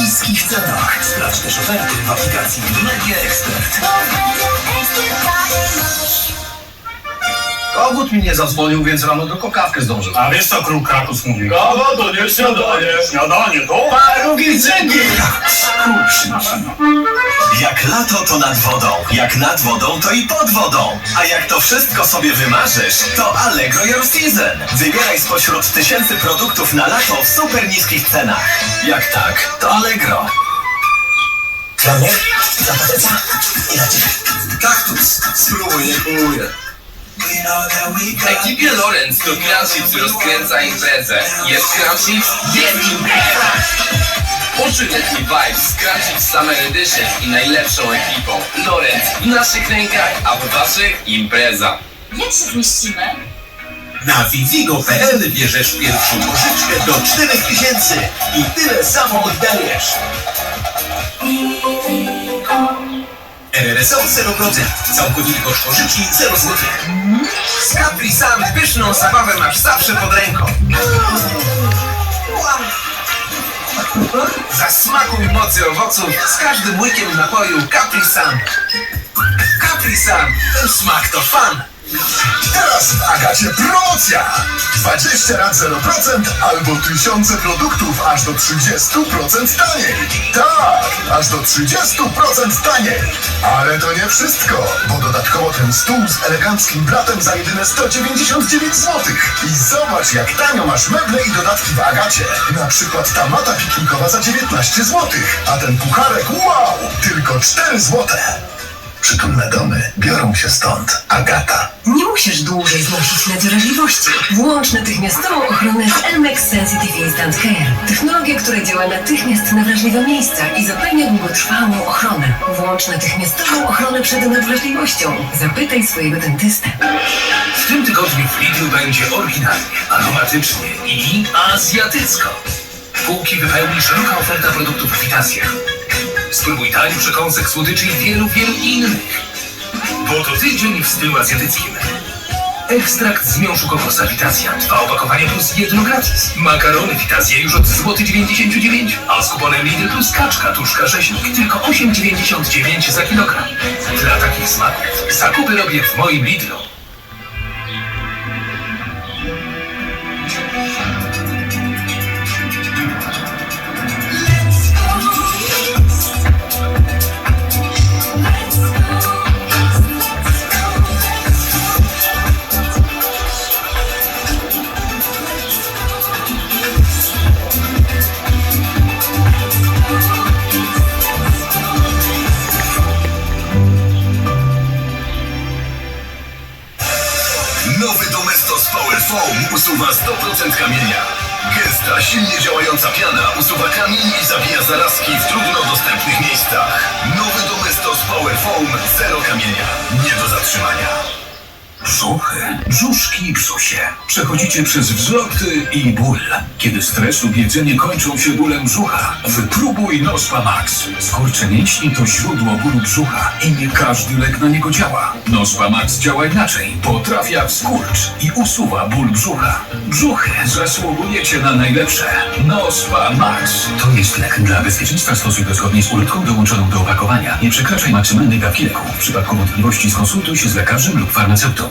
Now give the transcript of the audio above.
niskich cenach. Sprawdź też oferty w aplikacji Media Expert. Kogut mi nie zadzwonił, więc rano tylko kawkę zdążył. A wiesz co król Krakus mówi? Kawa to nie śniadanie. Śniadanie to? Parugi cynki! Jak lato to nad wodą, jak nad wodą to i pod wodą. A jak to wszystko sobie wymarzysz, to Allegro Your Season. Wybieraj spośród tysięcy produktów na lato w super niskich cenach. Jak tak, to Allegro. I dla ciebie. Kaktus. Spróbuj, nie kumuję. W ekipie Lorenz to Crunchips rozkręca imprezę. Jest Crunchips? Jest impreza! Poczuj letni vibe z Crunchips Summer Edition i najlepszą ekipą. Lorenz w naszych rękach, a w waszych impreza. Jak się zmieścimy? Na Fizigo.pl bierzesz pierwszą pożyczkę do 4000 i tyle samo oddajesz. RRSO 0%. Całkowity koszt pożyczki 0 zł. Z Capri Sun pyszną zabawę masz zawsze pod ręką. Zasmakuj mocy owoców z każdym łykiem napoju Capri Sun. Capri Sun, ten smak to fan. Teraz w Agacie promocja! 20 lat 0% albo tysiące produktów aż do 30% taniej. Tak, aż do 30% taniej. Ale to nie wszystko, bo dodatkowo ten stół z eleganckim blatem za jedyne 199 zł. I zobacz jak tanio masz meble i dodatki w Agacie. Na przykład ta mata piknikowa za 19 zł, a ten pucharek wow, tylko 4 zł. Przytulne domy biorą się stąd. Agata. Nie musisz dłużej znosić nadwrażliwości. Włącz natychmiastową ochronę z Elmex Sensitive Instant Care. Technologia, która działa natychmiast na wrażliwe miejsca i zapewnia długotrwałą ochronę. Włącz natychmiastową ochronę przed nadwrażliwością. Zapytaj swojego dentystę. W tym tygodniu w Lidlu będzie oryginalnie, aromatycznie i azjatycko. Półki wypełni szeroka oferta produktów w Witacjach. Spróbuj tani przekąsek słodyczy i wielu, wielu innych. Bo to tydzień w stylu azjatyckim. Ekstrakt z miąższu kokosa Witacja. Dwa opakowania plus jedno gratis. Makarony Witacje już od złoty 99, a z kuponem Lidl plus kaczka tuszka rzeźnik tylko 8,99 za kilogram. Dla takich smaków zakupy robię w moim Lidlu. Foam usuwa 100% kamienia. Gęsta, silnie działająca piana usuwa kamień i zabija zarazki w trudno dostępnych miejscach. Nowy Domestos Power Foam zero kamienia. Nie do zatrzymania. Brzuchy, brzuszki i brzusie. Przechodzicie przez wzloty i ból. Kiedy stres lub jedzenie kończą się bólem brzucha, wypróbuj Nospa Max. Skurcze mięśni to źródło bólu brzucha i nie każdy lek na niego działa. Nospa Max działa inaczej. Potrafi jak skurcz i usuwa ból brzucha. Brzuchy zasługujecie na najlepsze. Nospa Max. To jest lek. Dla bezpieczeństwa stosuj go zgodnie z ulotką dołączoną do opakowania. Nie przekraczaj maksymalnej dawki leku. W przypadku wątpliwości skonsultuj się z lekarzem lub farmaceutą.